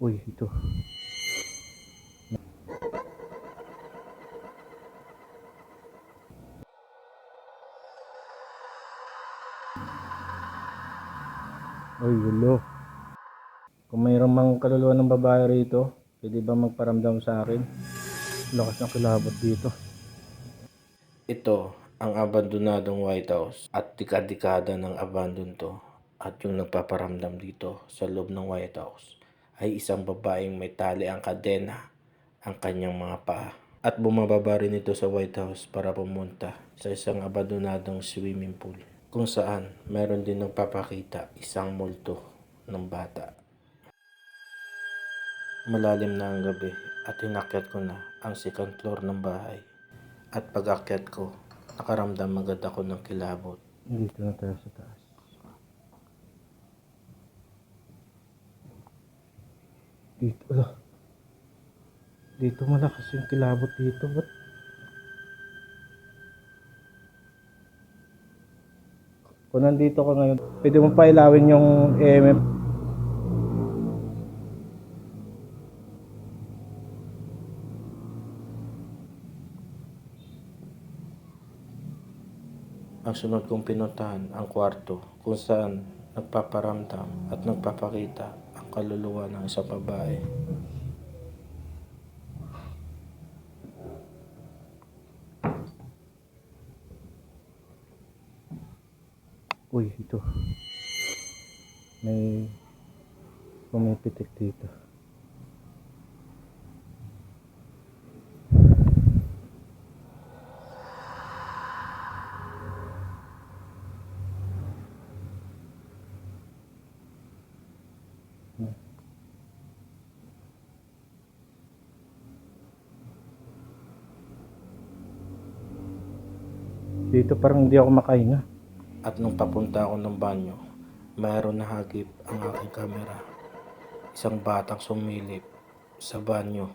Uy, ito. Uy, gulo. Kung mayroon mang kaluluwa ng babae rito, pwede ba magparamdam sa akin? Lakas ng kilabot dito. Ito ang abandonadong White House at dekada-dekada ng abandon to at yung nagpaparamdam dito sa loob ng White House ay isang babaeng may tali ang kadena ang kanyang mga paa at bumababa rin ito sa White House para pumunta sa isang abandonadong swimming pool kung saan meron din nagpapakita isang multo ng bata. Malalim na ang gabi at inakyat ko na ang second floor ng bahay at pag-akyat ko, nakaramdam agad ako ng kilabot. Dito na tayo sa taas. Dito, ala. Dito malakas yung kilabot dito. Ba't? Kung nandito ka ngayon, pwede mo pa ilawin yung EMF. Ang sunod kong pinuntahan ang kwarto kung saan nagpaparamdam at nagpapakita kaluluwa ng isang babae. Uy, ito. May pumipitik dito. Dito parang hindi ako makahinga. At nung papunta ako ng banyo, mayroon na hagip ang aking kamera. Isang batang sumilip sa banyo.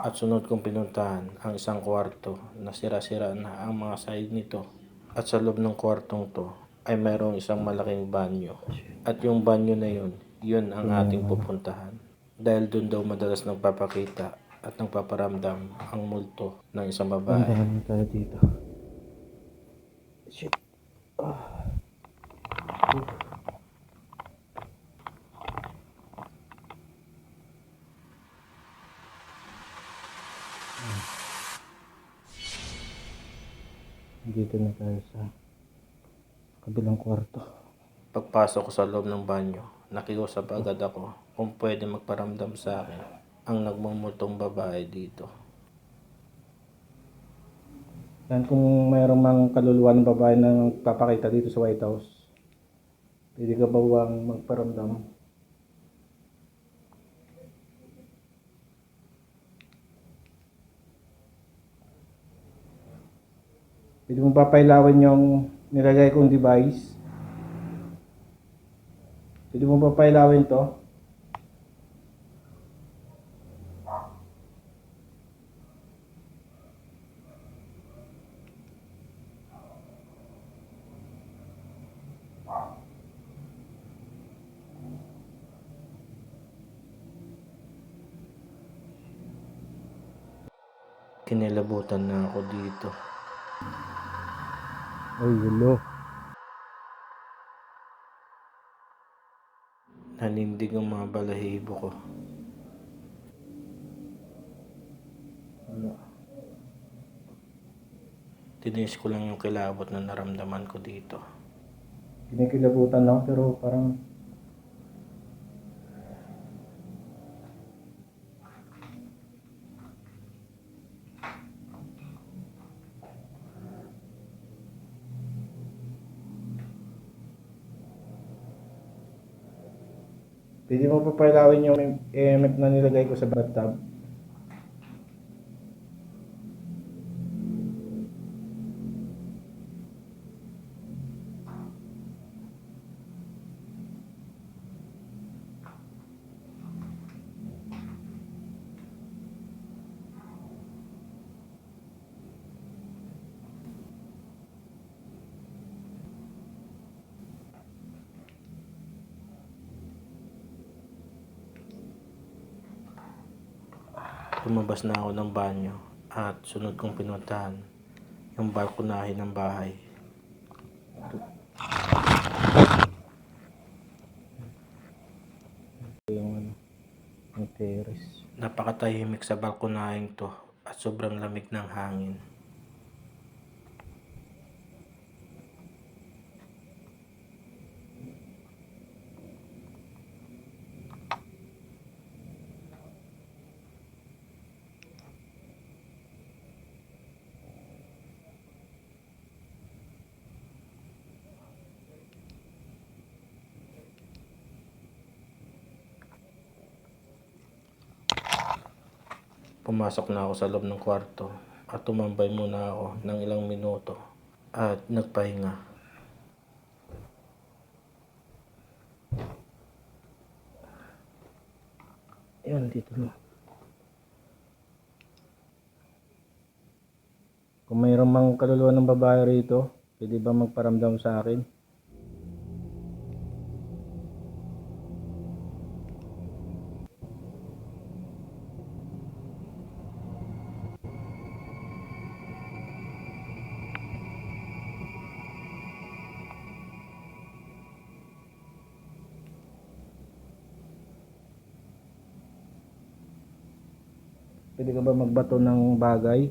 At sunod kong pinuntahan ang isang kwarto na sira-sira na ang mga side nito. At sa loob ng kwartong to ay mayroong isang malaking banyo. At yung banyo na yun, yun ang ating pupuntahan. Dahil doon daw madalas nagpapakita at nagpaparamdam ang multo ng isang babae. Na tayo dito. Shit. Dito na tayo sa kabilang kwarto. Pagpasok ko sa loob ng banyo, nakiusap agad ako kung pwede magparamdam sa akin ang nagmumultong babae dito. Yan kung mayroong mang kaluluwa ng babae na nagpapakita dito sa White House. Pwede ka ba bang magparamdam? Pwede mo ba pailawin yung nilagay kong device? Pwede mo ba pailawin to? Kinilabutan na ako dito. Ay, gulo. Nanindig ang mga balahibo ko. Ano? Tiniis ko lang yung kilabot na naramdaman ko dito. Kinikilabutan lang pero parang Pwede mo pa pailawin yung EMF na nilagay ko sa bathtub? Lumabas na ako ng banyo at sunod kong pinuntahan yung balkonahe ng bahay. Yung ano, yung terrace. Napakatahimik sa balkonaheng to at sobrang lamig ng hangin. Pumasok na ako sa loob ng kwarto at tumambay muna ako ng ilang minuto at nagpahinga. Yan, dito na. Kung mayroon mang kaluluwa ng babae rito, pwede ba magparamdam sa akin? Pwede ka ba magbato ng bagay?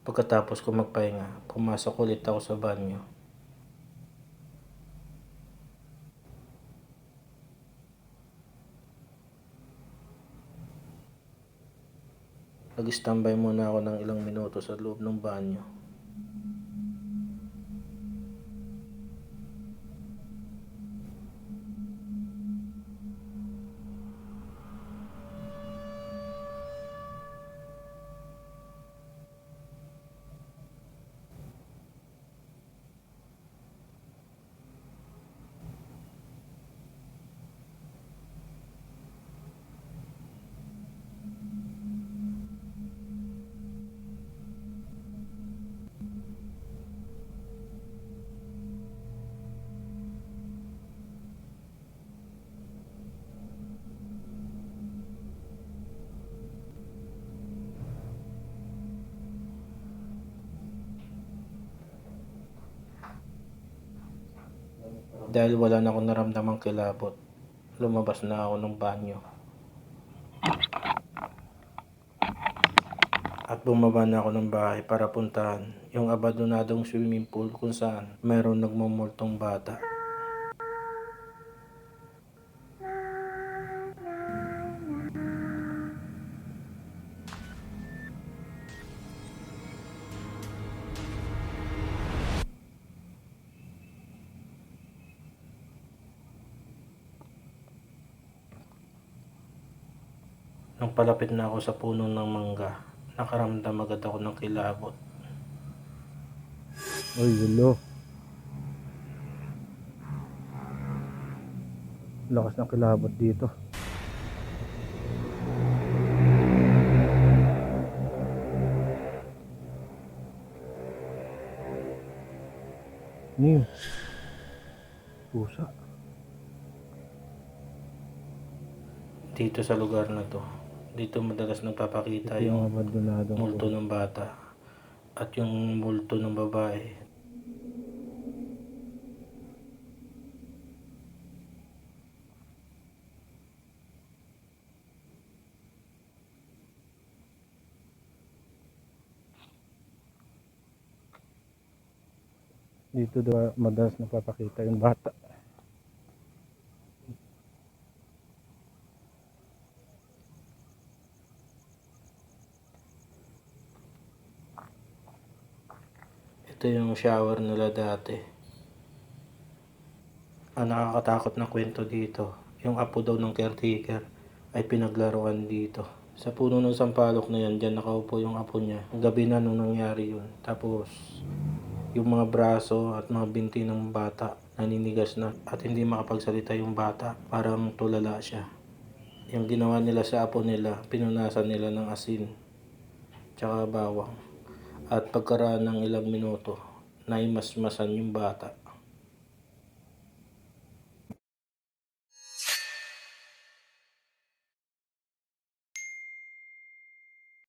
Pagkatapos ko magpahinga, pumasok ulit ako sa banyo. Nag-standby muna ako ng ilang minuto sa loob ng banyo. Dahil wala na akong naramdamang kilabot, lumabas na ako ng banyo. At bumaba na ako ng bahay para puntahan yung abandonadong swimming pool kung saan mayroong nagmumultong bata. Nung palapit na ako sa puno ng mangga, nakaramdam agad ako ng kilabot. Uy, gulo. Lakas ng kilabot dito. Ano yun? Pusa. Dito sa lugar na to, dito madalas nagpapakita Ito yung multo ng bata at yung multo ng babae. Dito daw madalas napapakita yung bata. Ito yung shower nila dati. Ang nakakatakot na kwento dito, yung apo daw ng caretaker ay pinaglaruan dito. Sa puno ng sampalok na yan, dyan nakaupo yung apo niya. Gabi na nung nangyari yun. Tapos, yung mga braso at mga binti ng bata naninigas na at hindi makapagsalita yung bata. Parang tulala siya. Yung ginawa nila sa apo nila, pinunasan nila ng asin tsaka bawang. At pagkaraan ng ilang minuto, naimasmasan yung bata.